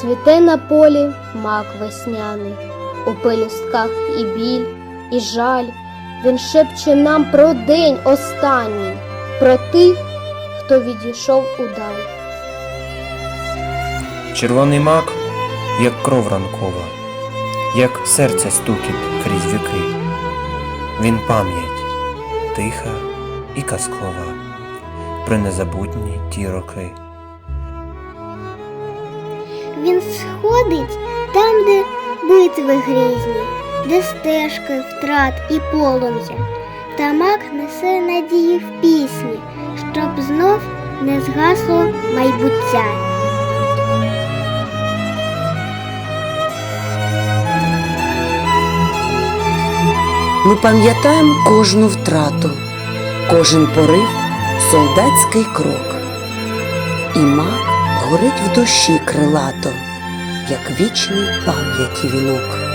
Цвіте на полі мак весняний, у пелюстках і біль, і жаль. Він шепче нам про день останній, про тих, хто відійшов удаль. Червоний мак, як кров ранкова, як серце стукіт крізь віки. Він пам'ять тиха і казкова, про незабутні ті роки. Він сходить там, де битви грізні, де стежки, втрат і полум'я. Та мак несе надії в пісні, щоб знов не згасло майбуття. Ми пам'ятаємо кожну втрату, кожен порив солдатський крок. І мак горить в душі крилато, як вічний пам'яті вінок.